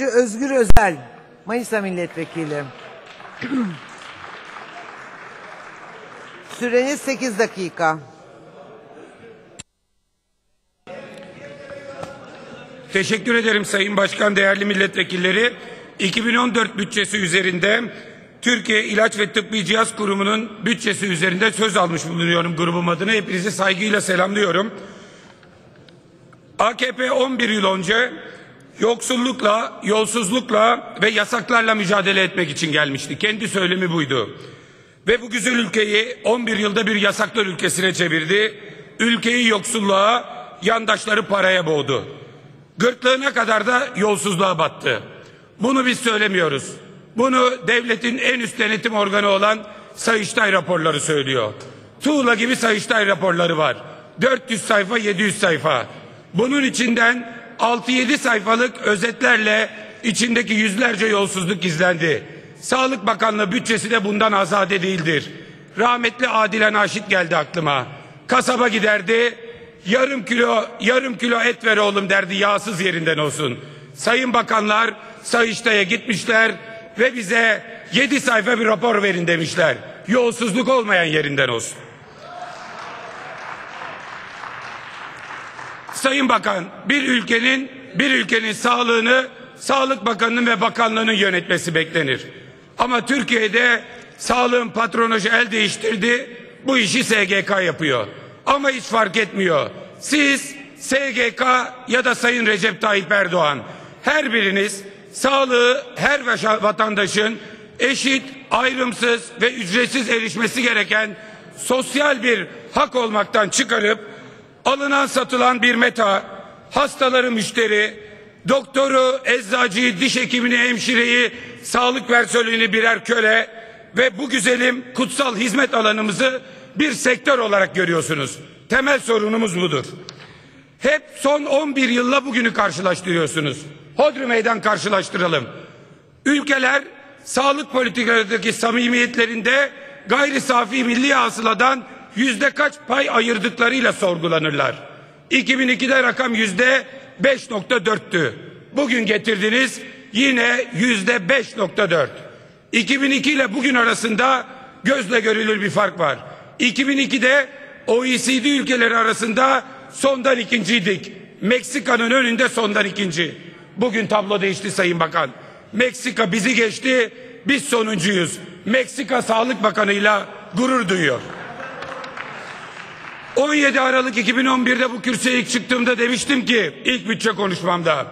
Özgür Özel, Manisa Milletvekili. Süreniz 8 dakika. Teşekkür ederim Sayın Başkan, değerli milletvekilleri. 2014 bütçesi üzerinde Türkiye İlaç ve Tıbbi Cihaz Kurumu'nun bütçesi üzerinde söz almış bulunuyorum grubum adına. Hepinizi saygıyla selamlıyorum. AKP 11 yıl önce yoksullukla, yolsuzlukla ve yasaklarla mücadele etmek için gelmişti. Kendi söylemi buydu. Ve bu güzel ülkeyi 11 yılda bir yasaklar ülkesine çevirdi. Ülkeyi yoksulluğa, yandaşları paraya boğdu. Gırtlığına kadar da yolsuzluğa battı. Bunu biz söylemiyoruz. Bunu devletin en üst denetim organı olan Sayıştay raporları söylüyor. Tuğla gibi Sayıştay raporları var. 400 sayfa 700 sayfa. Bunun içinden 6-7 sayfalık özetlerle içindeki yüzlerce yolsuzluk gizlendi. Sağlık Bakanlığı bütçesi de bundan azade değildir. Rahmetli Adile Naşit geldi aklıma. Kasaba giderdi, yarım kilo yarım kilo et ver oğlum derdi yağsız yerinden olsun. Sayın bakanlar Sayıştay'a gitmişler ve bize 7 sayfa bir rapor verin demişler. Yolsuzluk olmayan yerinden olsun. Sayın Bakan, bir ülkenin bir ülkenin sağlığını Sağlık Bakanı'nın ve bakanlığının yönetmesi beklenir. Ama Türkiye'de sağlığın patronoju el değiştirdi. Bu işi SGK yapıyor. Ama hiç fark etmiyor. Siz SGK ya da Sayın Recep Tayyip Erdoğan her biriniz sağlığı her vatandaşın eşit, ayrımsız ve ücretsiz erişmesi gereken sosyal bir hak olmaktan çıkarıp alınan satılan bir meta, hastaları müşteri, doktoru, eczacıyı, diş hekimini, hemşireyi, sağlık personelini birer köle ve bu güzelim kutsal hizmet alanımızı bir sektör olarak görüyorsunuz. Temel sorunumuz budur. Hep son 11 yılla bugünü karşılaştırıyorsunuz. Hodri meydan karşılaştıralım. Ülkeler sağlık politikalarındaki samimiyetlerinde gayri safi milli hasıladan yüzde kaç pay ayırdıklarıyla sorgulanırlar. 2002'de rakam yüzde 5.4'tü. Bugün getirdiniz yine yüzde 5.4. 2002 ile bugün arasında gözle görülür bir fark var. 2002'de OECD ülkeleri arasında sondan ikinciydik. Meksika'nın önünde sondan ikinci. Bugün tablo değişti Sayın Bakan. Meksika bizi geçti, biz sonuncuyuz. Meksika Sağlık Bakanı'yla gurur duyuyor. 17 Aralık 2011'de bu kürsüye ilk çıktığımda demiştim ki ilk bütçe konuşmamda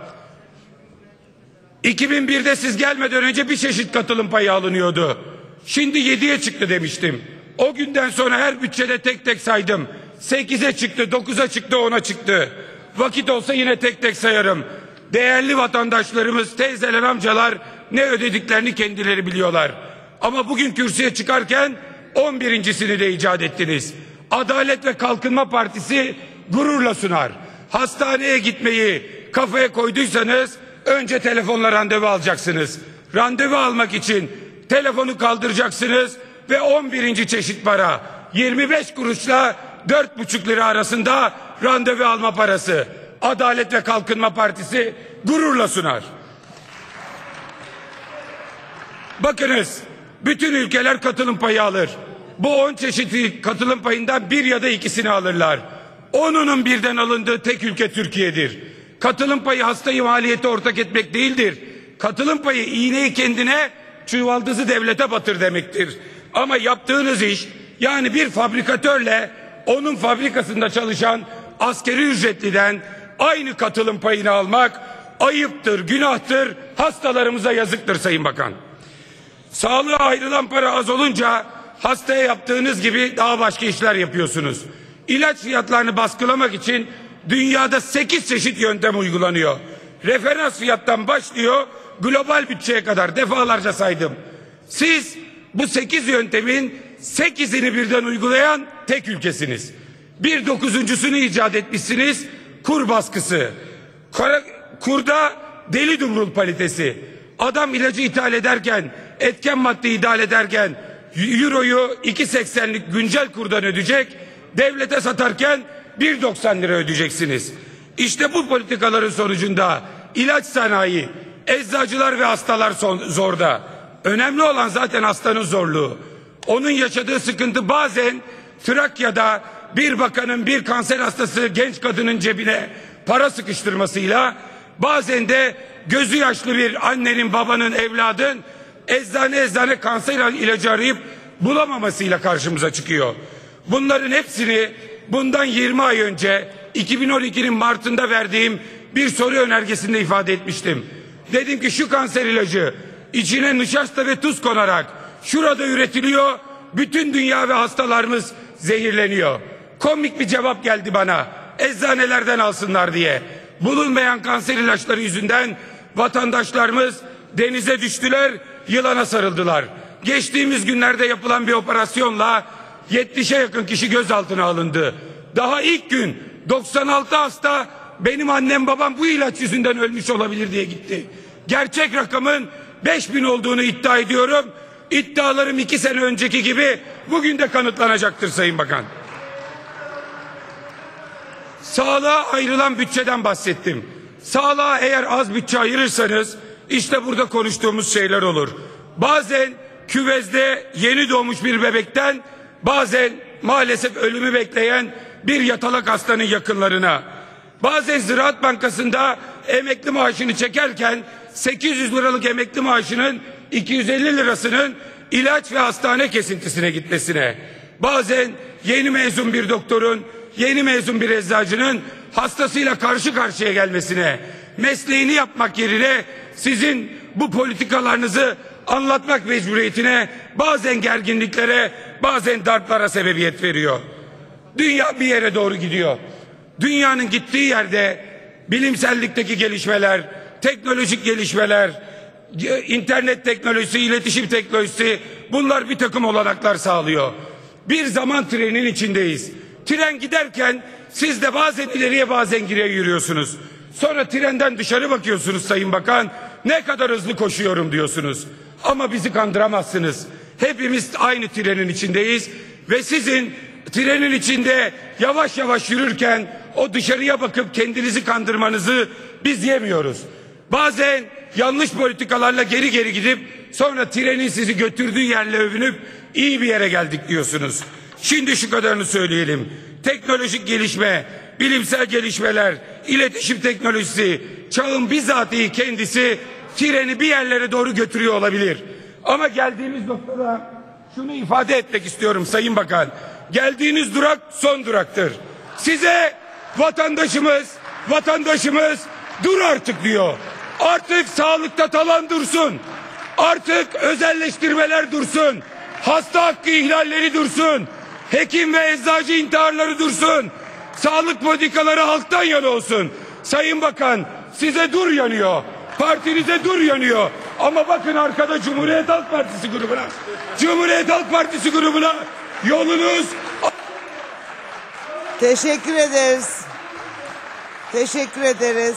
2001'de siz gelmeden önce bir çeşit katılım payı alınıyordu. Şimdi 7'ye çıktı demiştim. O günden sonra her bütçede tek tek saydım. 8'e çıktı, 9'a çıktı, 10'a çıktı. Vakit olsa yine tek tek sayarım. Değerli vatandaşlarımız, teyzeler, amcalar ne ödediklerini kendileri biliyorlar. Ama bugün kürsüye çıkarken 11.sini de icat ettiniz. Adalet ve Kalkınma Partisi gururla sunar. Hastaneye gitmeyi kafaya koyduysanız önce telefonla randevu alacaksınız. Randevu almak için telefonu kaldıracaksınız ve 11. çeşit para 25 kuruşla 4,5 lira arasında randevu alma parası. Adalet ve Kalkınma Partisi gururla sunar. Bakınız bütün ülkeler katılım payı alır. Bu 10 çeşitli katılım payından bir ya da ikisini alırlar. Onunun birden alındığı tek ülke Türkiye'dir. Katılım payı hastayı maliyete ortak etmek değildir. Katılım payı iğneyi kendine çuvaldızı devlete batır demektir. Ama yaptığınız iş yani bir fabrikatörle onun fabrikasında çalışan askeri ücretliden aynı katılım payını almak ayıptır, günahtır, hastalarımıza yazıktır Sayın Bakan. Sağlığa ayrılan para az olunca hastaya yaptığınız gibi daha başka işler yapıyorsunuz. İlaç fiyatlarını baskılamak için dünyada 8 çeşit yöntem uygulanıyor. Referans fiyattan başlıyor global bütçeye kadar defalarca saydım. Siz bu 8 yöntemin 8'ini birden uygulayan tek ülkesiniz. Bir dokuzuncusunu icat etmişsiniz kur baskısı. Kara, kurda deli dumrul palitesi. Adam ilacı ithal ederken etken madde ithal ederken Euro'yu 2.80'lik güncel kurdan ödeyecek. Devlete satarken 1.90 lira ödeyeceksiniz. İşte bu politikaların sonucunda ilaç sanayi Eczacılar ve hastalar son, zorda. Önemli olan zaten hastanın zorluğu. Onun yaşadığı sıkıntı bazen Trakya'da bir bakanın bir kanser hastası genç kadının cebine para sıkıştırmasıyla bazen de gözü yaşlı bir annenin babanın evladın eczane eczane kanser ilacı arayıp bulamamasıyla karşımıza çıkıyor. Bunların hepsini bundan 20 ay önce 2012'nin Mart'ında verdiğim bir soru önergesinde ifade etmiştim. Dedim ki şu kanser ilacı içine nişasta ve tuz konarak şurada üretiliyor. Bütün dünya ve hastalarımız zehirleniyor. Komik bir cevap geldi bana. Eczanelerden alsınlar diye. Bulunmayan kanser ilaçları yüzünden vatandaşlarımız denize düştüler, yılana sarıldılar. Geçtiğimiz günlerde yapılan bir operasyonla 70'e yakın kişi gözaltına alındı. Daha ilk gün 96 hasta benim annem babam bu ilaç yüzünden ölmüş olabilir diye gitti. Gerçek rakamın 5000 olduğunu iddia ediyorum. İddialarım iki sene önceki gibi bugün de kanıtlanacaktır Sayın Bakan. Sağlığa ayrılan bütçeden bahsettim. Sağlığa eğer az bütçe ayırırsanız işte burada konuştuğumuz şeyler olur. Bazen küvezde yeni doğmuş bir bebekten bazen maalesef ölümü bekleyen bir yatalak hastanın yakınlarına bazen Ziraat Bankası'nda emekli maaşını çekerken 800 liralık emekli maaşının 250 lirasının ilaç ve hastane kesintisine gitmesine bazen yeni mezun bir doktorun yeni mezun bir eczacının hastasıyla karşı karşıya gelmesine mesleğini yapmak yerine sizin bu politikalarınızı anlatmak mecburiyetine bazen gerginliklere bazen darplara sebebiyet veriyor. Dünya bir yere doğru gidiyor. Dünyanın gittiği yerde bilimsellikteki gelişmeler, teknolojik gelişmeler, internet teknolojisi, iletişim teknolojisi bunlar bir takım olanaklar sağlıyor. Bir zaman trenin içindeyiz. Tren giderken siz de bazen ileriye bazen geriye yürüyorsunuz. Sonra trenden dışarı bakıyorsunuz Sayın Bakan. Ne kadar hızlı koşuyorum diyorsunuz. Ama bizi kandıramazsınız. Hepimiz aynı trenin içindeyiz ve sizin trenin içinde yavaş yavaş yürürken o dışarıya bakıp kendinizi kandırmanızı biz yemiyoruz. Bazen yanlış politikalarla geri geri gidip sonra trenin sizi götürdüğü yerle övünüp iyi bir yere geldik diyorsunuz. Şimdi şu kadarını söyleyelim. Teknolojik gelişme, bilimsel gelişmeler, iletişim teknolojisi, çağın bizatihi kendisi treni bir yerlere doğru götürüyor olabilir. Ama geldiğimiz noktada şunu ifade etmek istiyorum Sayın Bakan. Geldiğiniz durak son duraktır. Size vatandaşımız, vatandaşımız dur artık diyor. Artık sağlıkta talan dursun. Artık özelleştirmeler dursun. Hasta hakkı ihlalleri dursun. Hekim ve eczacı intiharları dursun. Sağlık politikaları halktan yana olsun. Sayın Bakan size dur yanıyor. Partinize dur yanıyor. Ama bakın arkada Cumhuriyet Halk Partisi grubuna. Cumhuriyet Halk Partisi grubuna yolunuz Teşekkür ederiz. Teşekkür ederiz.